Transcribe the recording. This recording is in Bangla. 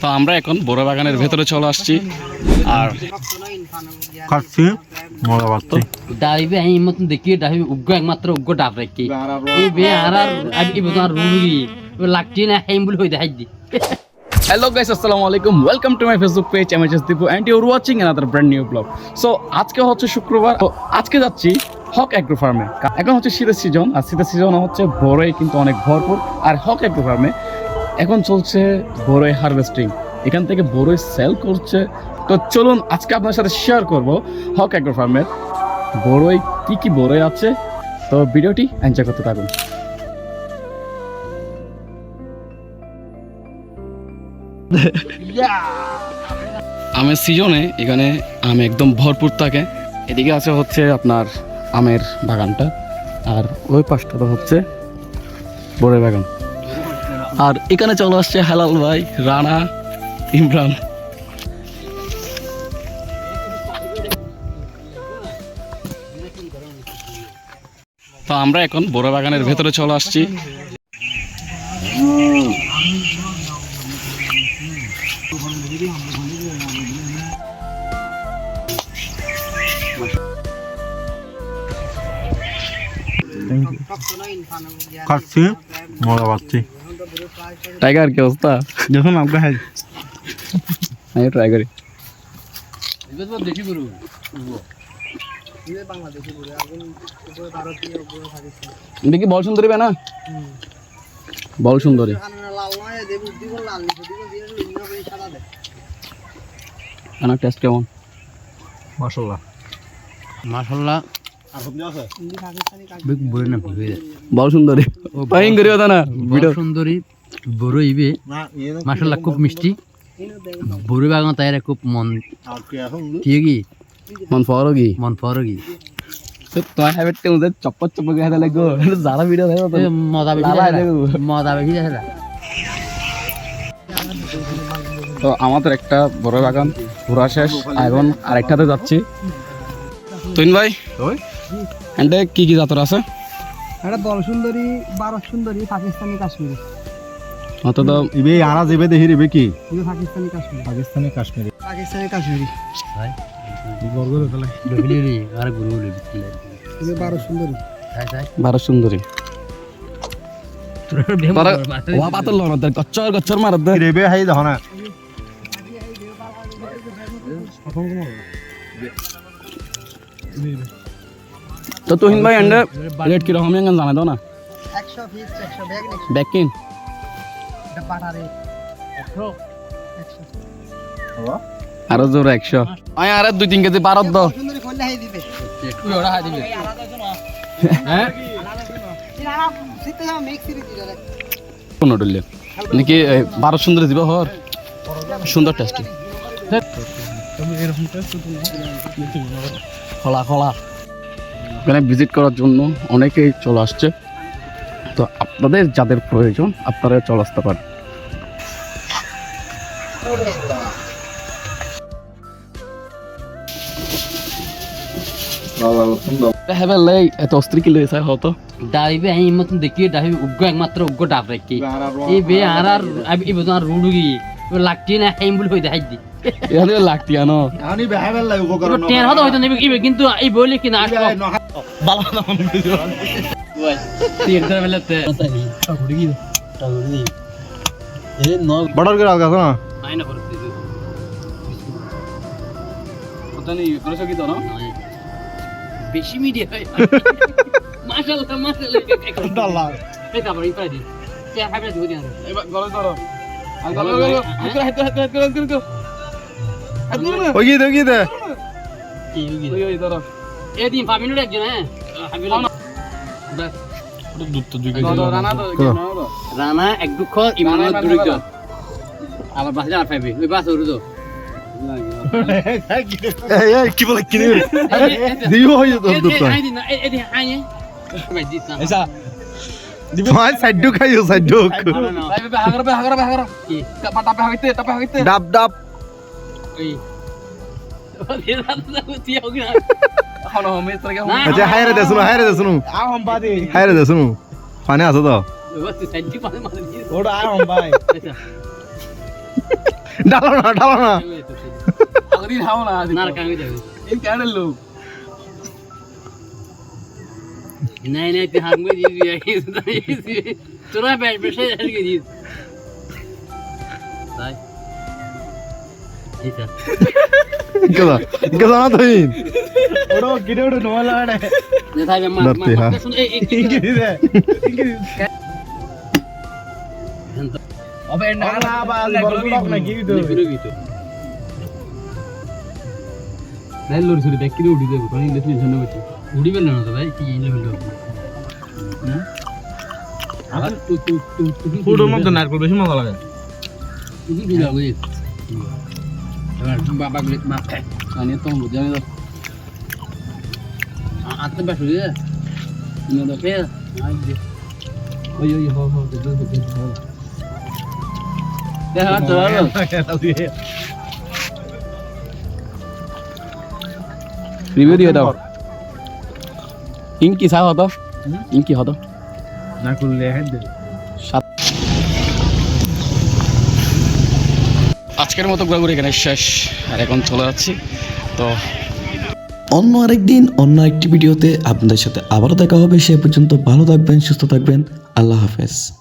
তো আমরা এখন বড় বাগানের ভেতরে চলে আসছি। আর খাচ্ছি মজা পাচ্ছি ডাইবে আমি মতন দেখি ডাইবে উগ্র একমাত্র উগ্র ডাব রাখি। এই বে আর আর আমি তোমার রুড়ি লাগটি না হেম বলে হই দেখাই দি। হ্যালো গাইস আসসালামু আলাইকুম। Welcome to my Facebook page S Dipu and you're watching another brand new blog so আজকে হচ্ছে শুক্রবার। তো আজকে যাচ্ছি হক অ্যাগ্রো ফার্মে। এখন হচ্ছে শীতের সিজন আর শীতের সিজন হচ্ছে বড়ই কিন্তু অনেক ভরপুর। আর হক অ্যাগ্রো ফার্মে এখন চলছে বড়ই হারভেস্টিং। এখান থেকে বড়ই সেল করছে। তো চলুন আজকে আপনার সাথে শেয়ার করব হক অ্যাগ্রো ফার্মের বড়ই কি কি বড়ই আছে? তো ভিডিওটি এনজয় করতে থাকুন। আমের সিজনে এখানে আম একদম ভরপুর থাকে। এদিকে আছে হচ্ছে আপনার আমের বাগানটা। আর ওই পাশটা তো হচ্ছে বড় বাগান। আর এখানে চলে আসছে হেলাল ভাই, রানা, ইমরান। তো আমরা এখন বড় বাগানের ভেতরে চলে আসছি। খাচ্ছি মজা পাচ্ছি। টাইগার কি অবস্থা? দেখুন আপনাকে খাই। আমি ট্রাই করি। দেখি দেখি বল সুন্দরী না? বল সুন্দরী। টেস্ট কেমন? মাসাল্লাহ মাশাআল্লাহ বেগ বড় সুন্দরী। পাইং করি না ভিডিও। সুন্দরী বড় ইবে। মাশাআল্লাহ খুব মিষ্টি। বড় বাগান তাই খুব মন কি মন ফরো কি? মন ফরগি তো তোমার হ্যাবিট তে উদে চপ্পর চপ্পর কে হাতে লাগো যারা ভিডিও দেখো তো মজা বেশি লালা লাগে দেখো। মজা বেশি আছে তো আমাদের একটা বড় বাগান ঘোরা শেষ। এখন আরেকটাতে যাচ্ছি। তুইন ভাই? ওই কি কি জাতর আছে? একটা দল সুন্দরী বারো সুন্দরী পাকিস্তানি কাশ্মীরি। অত তো ইবে আনা যাবে দেখি রিবে কি? এগুলো পাকিস্তানি কাশ্মীরি। পাকিস্তানি কাশ্মীরি। পাকিস্তানি কাশ্মীরি। ডবিলি আর গুরু বিক্রি এগুলো বারো সুন্দরী। বারো সুন্দরী। তোরা ওয়া পাতল লন দর গচ্চর গচ্চর মার দে হাই দেখো না। তো তুহিন ভাই এন্ডে রেট কি রকম এঙ্গন জানা দাও না? ব্যাগ কিন আরও জোর একশো। আয় আরে দুই তিন কেজি বারত দাও। সুন্দরী করলে হাই দিবে। তুই ওরা হাই দিবি। হ্যাঁ? নাকি বারো সুন্দর দিব হর? সুন্দর টেস্টি খোলা খোলা এখানে ভিজিট করার জন্য অনেকেই চলে আসছে। তো আপনাদের যাদের প্রয়োজন আপনারা চলে আসতে পারেন। লাই এত অস্ত্রী কি লইছে হতো ডাইবে আমি মতন দেখি ডাইবে উগ্র একমাত্র উগ্র ডাব রাখি। এই বে আর আর না বলে হই দেখাই দি। এখানে লাগতি আনো। আমি বেহাবেল লাই উপকরণ টেন হতো হয়তো নেবে ইবে কিন্তু এই বলে কি না আসব বালা না মনে তিন ধরে ফেলতে টাগুড়ি টাগুড়ি এ ন বর্ডার করে আলগা না নাই না করতে কথা নেই করে সকি তো না? বেশি মিডিয়া মাশাআল্লাহ মাশাআল্লাহ আল্লাহ এই তারপর এই প্রায় দিন কে হাইবে দিব দিন এবার গলে ধরো আর গলে গলে হাত হাত হাত করে করে হ্যাঁ দুই কেজি রানা এক দুঃখ ইমানত দুর্গ আবার বাসে আর পাইবে ওই বাস উড়ো কি বলে কি দিবে দিও তো ভাই না এসা তোমার সাইডু খাইও সাইডু ভাই ভাই হাগরা ভাই হাগরা ভাই হাগরা কি টাপা টাপা হইতে টাপা হইতে ডাব ডাব আচ্ছা হায়রে দে শুনো হায়রে দে শুনো আ হম বাদি হায়রে দে শুনো পানি আছে তো ওই তুই সাইড কি পারে মার দি ওটা আ হম ভাই আচ্ছা ডালো না ডালো না আগদিন হাও না না কামি যাবে এই কেন লোক নাই নাই তুই হাত মুই দিবি তোরা বেশ বেশে আজকে তাই কেদা কেদা না তুই ওড়ো গিরে ওড়ো ma Berarti, ha? ma sun eh eh গিরে অবে না না বা বড় না তো নাই করে দেবো কারণ জন্য বসে না তো ভাই কি ইলে হলো আর তু তু তু তু ফুডের মধ্যে নারকেল বেশি মজা লাগে তুমি কি নো রিভিউ দিয়ে দাও। ইনকি সা হতো? ইনকি হতো? নারকেল লেহেন দে। আজকের মতো ঘোরাঘুরি এখানে শেষ। আর এখন চলে যাচ্ছি। তো অন্য আরেকদিন, অন্য একটি ভিডিওতে আপনাদের সাথে আবারও দেখা হবে। সে পর্যন্ত ভালো থাকবেন, সুস্থ থাকবেন। আল্লাহ হাফেজ।